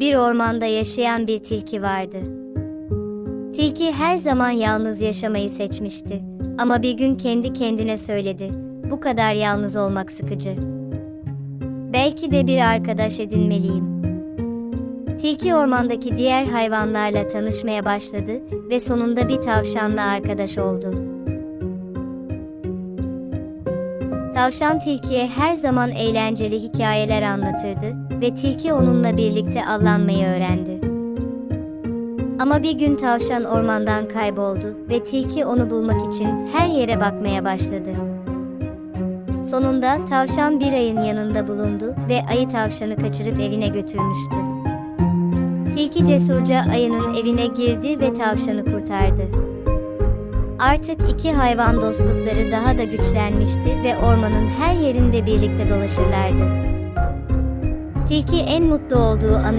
Bir ormanda yaşayan bir tilki vardı. Tilki her zaman yalnız yaşamayı seçmişti. Ama bir gün kendi kendine söyledi. Bu kadar yalnız olmak sıkıcı. Belki de bir arkadaş edinmeliyim. Tilki ormandaki diğer hayvanlarla tanışmaya başladı ve sonunda bir tavşanla arkadaş oldu. Tavşan tilkiye her zaman eğlenceli hikayeler anlatırdı ve tilki onunla birlikte avlanmayı öğrendi. Ama bir gün tavşan ormandan kayboldu ve tilki onu bulmak için her yere bakmaya başladı. Sonunda tavşan bir ayın yanında bulundu ve ayı tavşanı kaçırıp evine götürmüştü. Tilki cesurca ayının evine girdi ve tavşanı kurtardı. Artık iki hayvan dostlukları daha da güçlenmişti ve ormanın her yerinde birlikte dolaşırlardı. Tilki en mutlu olduğu anı